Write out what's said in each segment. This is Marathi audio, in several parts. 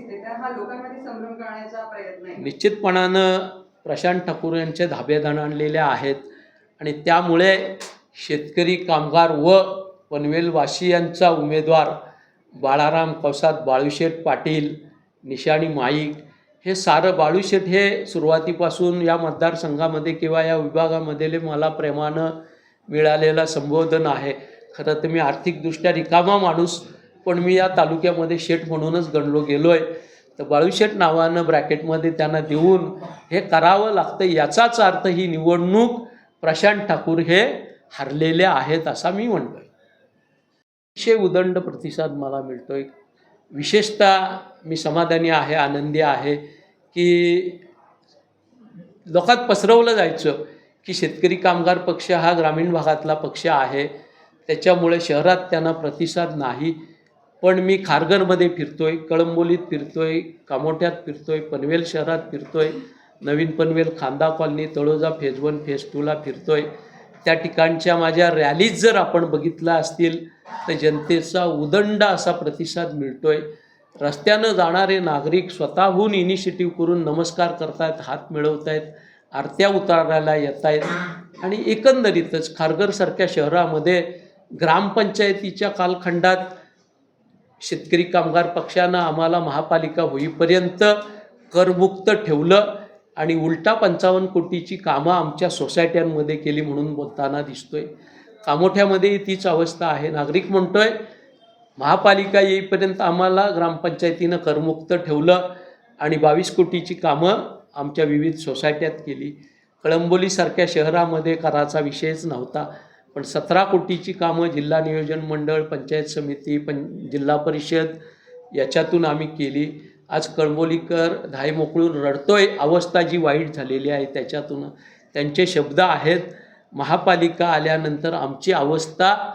दिसते तर हा लोकांमध्ये संभ्रम करण्याचा प्रयत्न आहे. निश्चितपणानं प्रशांत ठाकूर यांचे धाबे आणलेले आहेत. आणि त्यामुळे शेतकरी कामगार व पनवेलवासियांचा उमेदवार बाळाराम कवसात बाळूशेठ पाटील निशाणी माईक हे सारं बाळूशेठ हे सुरुवातीपासून या मतदारसंघामध्ये किंवा या विभागामध्ये मला प्रेमानं मिळालेला संबोधन आहे. खरं तर मी आर्थिकदृष्ट्या रिकामा माणूस. पण मी या तालुक्यामध्ये शेठ म्हणूनच गणलो गेलो आहे तर बाळूशेठ नावानं ब्रॅकेटमध्ये त्यांना देऊन हे करावं लागतं याचाच अर्थ ही निवडणूक प्रशांत ठाकूर हे हरलेले आहेत असा मी म्हणतोय. अतिशय उदंड प्रतिसाद मला मिळतोय. विशेषतः मी समाधानी आहे आनंदी आहे की लोकात पसरवलं जायचं की शेतकरी कामगार पक्ष हा ग्रामीण भागातला पक्ष आहे. त्याच्यामुळे शहरात त्यांना प्रतिसाद नाही. पण मी खारघरमध्ये फिरतोय कळंबोलीत फिरतोय कामोठ्यात फिरतोय पनवेल शहरात फिरतोय नवीन Panvel Khanda colony Taloja phase one phase टूला फिरतोय. त्या ठिकाणच्या माझ्या रॅलीज जर आपण बघितल्या असतील तर जनतेचा उदंड असा प्रतिसाद मिळतोय. रस्त्यानं जाणारे नागरिक स्वतःहून इनिशिएटिव्ह करून नमस्कार करतायत हात मिळवत आहेत आरत्या उतारायला येत आहेत आणि एकंदरीतच खारघरसारख्या शहरामध्ये ग्रामपंचायतीच्या कालखंडात शेतकरी कामगार पक्षानं आम्हाला महापालिका होईपर्यंत करमुक्त ठेवलं आणि उलटा पंचावन्न कोटीची कामं आमच्या सोसायट्यांमध्ये केली म्हणून बोलताना दिसतोय. कामोठ्यामध्ये तीच अवस्था आहे. नागरिक म्हणतोय महापालिका येईपर्यंत आम्हाला ग्रामपंचायतीनं करमुक्त ठेवलं आणि बावीस कोटीची कामं आमच्या विविध सोसायट्यात केली. कळंबोलीसारख्या शहरामध्ये कराचा विषयच नव्हता. पण सतरा कोटीची कामं जिल्हा नियोजन मंडळ पंचायत समिती पं जिल्हा परिषद याच्यातून आम्ही केली. आज कळंबोलीकर धाय मोकळून रडतोय. अवस्था जी वाईट झालेली आहे त्याच्यातून त्यांचे शब्द आहेत. महापालिका आल्यानंतर आमची अवस्था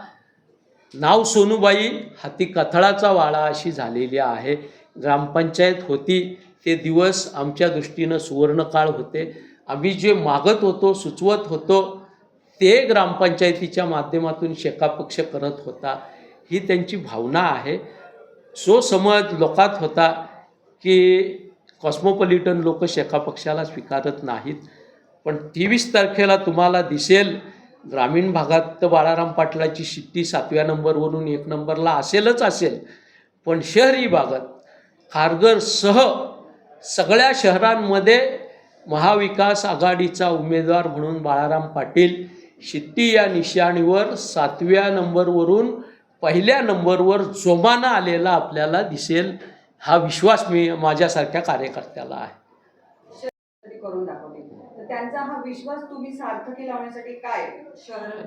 नाव सोनूबाई हाती कथळाचा वाळा अशी झालेली आहे. ग्रामपंचायत होती. ते दिवस आमच्या दृष्टीनं सुवर्णकाळ होते. आम्ही जे मागत होतो सुचवत होतो ते ग्रामपंचायतीच्या माध्यमातून शेकापक्ष करत होता. ही त्यांची भावना आहे. जो समज लोकात होता की कॉस्मोपॉलिटन लोक शेकापक्षाला स्वीकारत नाहीत. पण तेवीस तारखेला तुम्हाला दिसेल ग्रामीण भागात तर बाळाराम पाटलाची शिट्टी सातव्या नंबरवरून एक नंबरला असेलच असेल. पण शहरी भागात खारघरसह सगळ्या शहरांमध्ये महाविकास आघाडीचा उमेदवार म्हणून बाळाराम पाटील शिट्टी या निशाणीवर सातव्या नंबरवरून पहिल्या नंबरवर जोमानं आलेला आपल्याला दिसेल. हा विश्वास मी माझ्यासारख्या कार्यकर्त्याला आहे.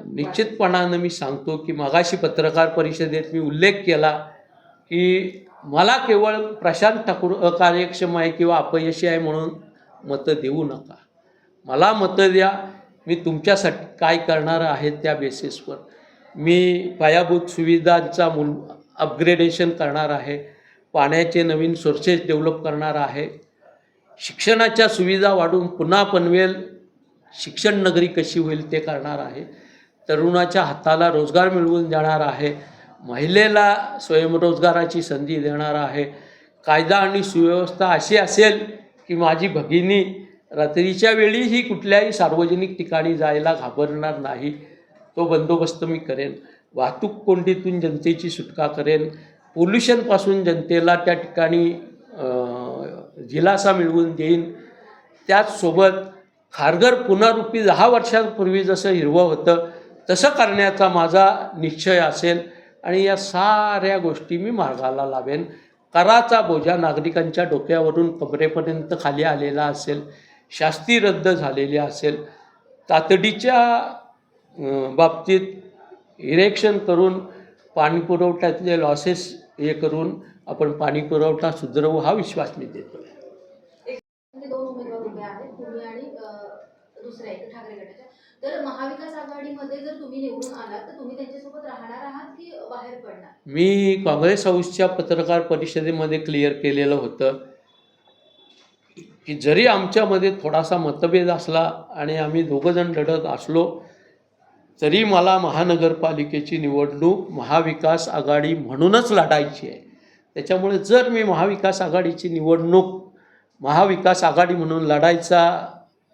निश्चितपणानं मी सांगतो की मगाशी पत्रकार परिषदेत मी उल्लेख केला की मला केवळ प्रशांत ठाकूर अकार्यक्षम आहे किंवा अपयशी आहे म्हणून मतं देऊ नका. मला मतं द्या. मी तुमच्यासाठी काय करणार आहे त्या बेसिसवर मी पायाभूत सुविधांचा मूल अपग्रेडेशन करणार आहे. पाण्याचे नवीन सोर्सेस डेव्हलप करणार आहे. शिक्षणाच्या सुविधा वाढून पुन्हा पनवेल शिक्षण नगरी कशी होईल ते करणार आहे. तरुणाच्या हाताला रोजगार मिळवून देणार आहे. महिलेला स्वयंरोजगाराची संधी देणार आहे. कायदा आणि सुव्यवस्था अशी असेल की माझी भगिनी रात्रीच्या वेळी ही कुठल्याही सार्वजनिक ठिकाणी जायला घाबरणार नाही. तो बंदोबस्त मी करेन. वाहतूक कोंडीतून जनतेची सुटका करेन. पोल्युशनपासून जनतेला त्या ठिकाणी दिलासा मिळवून देईन. त्याचसोबत खारघर पुनरुपी दहा वर्षांपूर्वी जसं हिरवं होतं तसं करण्याचा माझा निश्चय असेल. आणि या साऱ्या गोष्टी मी मार्गाला लावेन. कराचा बोजा नागरिकांच्या डोक्यावरून कमरेपर्यंत खाली आलेला असेल. शास्ती रद्द झालेली असेल तातडीच्या बाबतीत इरेक्शन करून पाणी पुरवठ्यातले लॉसेस हे करून आपण पाणी पुरवठा सुधारवू हा विश्वास मी देतो. मी काँग्रेस हाऊसच्या पत्रकार परिषदेमध्ये क्लिअर केलेलं होतं. की जरी आमच्यामध्ये थोडासा मतभेद असला आणि आम्ही दोघंजण लढत असलो तरी मला महानगरपालिकेची निवडणूक महाविकास आघाडी म्हणूनच लढायची आहे. त्याच्यामुळे जर मी महाविकास आघाडीची निवडणूक महाविकास आघाडी म्हणून लढायचा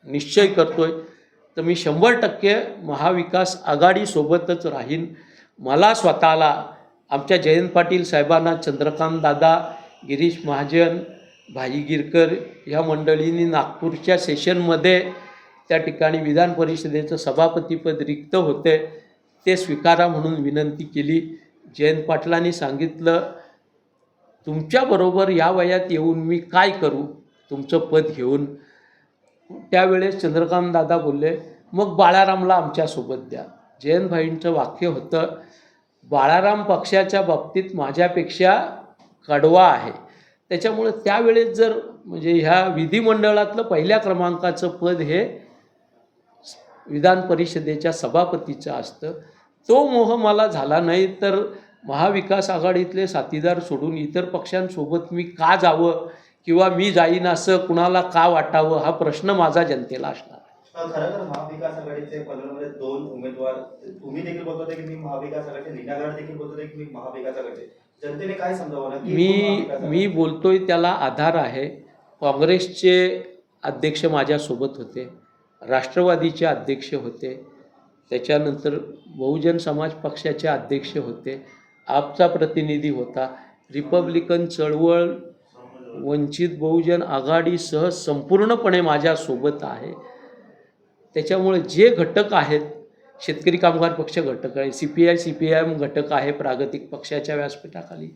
निश्चय करतोय तर मी शंभर टक्के महाविकास आघाडीसोबतच राहीन. मला स्वतःला आमच्या जयंत पाटील साहेबांना चंद्रकांत दादा गिरीश महाजन भाई गिरकर ह्या मंडळींनी नागपूरच्या सेशनमध्ये त्या ठिकाणी विधान परिषदेचं सभापतीपद रिक्त होते ते स्वीकारा म्हणून विनंती केली. जयंत पाटलांनी सांगितलं तुमच्याबरोबर या वयात येऊन मी काय करू? तुमचं पद घेऊन. त्यावेळेस चंद्रकांत दादा बोलले मग बाळारामला आमच्यासोबत द्या. जयंतभाईंचं वाक्य होतं बाळाराम पक्षाच्या बाबतीत माझ्यापेक्षा कडवा आहे. त्याच्यामुळे त्यावेळेस जर म्हणजे ह्या विधिमंडळातलं पहिल्या क्रमांकाचं पद हे विधान परिषदेच्या सभापतीचं असतं. तो मोह मला झाला नाही तर महाविकास आघाडीतले साथीदार सोडून इतर पक्षांसोबत मी का जावं किंवा मी जाईन असं कुणाला का वाटावं हा प्रश्न माझा जनतेला असणार महाविकास आघाडीचे पनवेलमध्ये दोन उमेदवार तुम्ही देखील बोलत होते की मी महाविकास आघाडीचे लीना देखील बोलत होते की मी महाविकास आघाडीचे. जनतेने काय समजावं? मी? मी बोलतोय त्याला आधार आहे. काँग्रेसचे अध्यक्ष माझ्यासोबत होते. राष्ट्रवादीचे अध्यक्ष होते. त्याच्यानंतर बहुजन समाज पक्षाचे अध्यक्ष होते. आपचा प्रतिनिधी होता. रिपब्लिकन चळवळ वंचित बहुजन आघाडीसह संपूर्णपणे माझ्यासोबत आहे. त्याच्यामुळे जे घटक आहेत शेतकरी कामगार पक्ष घटक आहे. C P I C P I M घटक आहे. प्रागतिक पक्षाच्या व्यासपीठाखाली.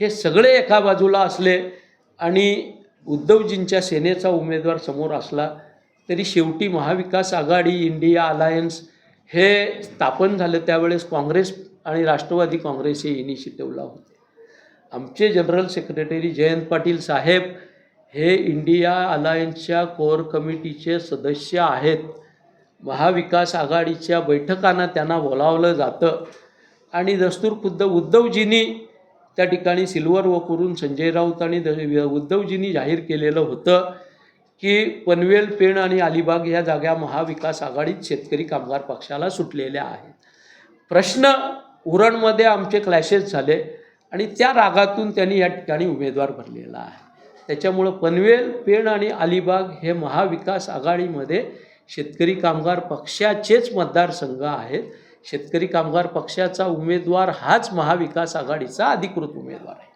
हे सगळे एका बाजूला असले आणि उद्धवजींच्या सेनेचा उमेदवार समोर असला तरी शेवटी महाविकास आघाडी इंडिया अलायन्स हे स्थापन झालं त्यावेळेस काँग्रेस आणि राष्ट्रवादी काँग्रेस हे इनिशिएटिव्हला होते. आमचे जनरल सेक्रेटरी जयंत पाटील साहेब हे इंडिया अलायन्सच्या कोअर कमिटीचे सदस्य आहेत. महाविकास आघाडीच्या बैठकांना त्यांना बोलावलं जातं. आणि दस्तूर खुद्द उद्धवजींनी त्या ठिकाणी सिल्वर व करून संजय राऊत आणि द- उद्धवजींनी जाहीर केलेलं होतं की पनवेल पेण आणि अलिबाग या जागा महाविकास आघाडीत शेतकरी कामगार पक्षाला सुटलेल्या आहेत. प्रश्न उरणमध्ये आमचे क्लॅशेस झाले आणि त्या रागातून त्यांनी या ठिकाणी उमेदवार भरलेला आहे. त्याच्यामुळं पनवेल पेण आणि अलिबाग हे महाविकास आघाडीमध्ये शेतकरी कामगार पक्षाचेच मतदारसंघ आहेत. शेतकरी कामगार पक्षाचा उमेदवार हाच महाविकास आघाडीचा अधिकृत उमेदवार आहे.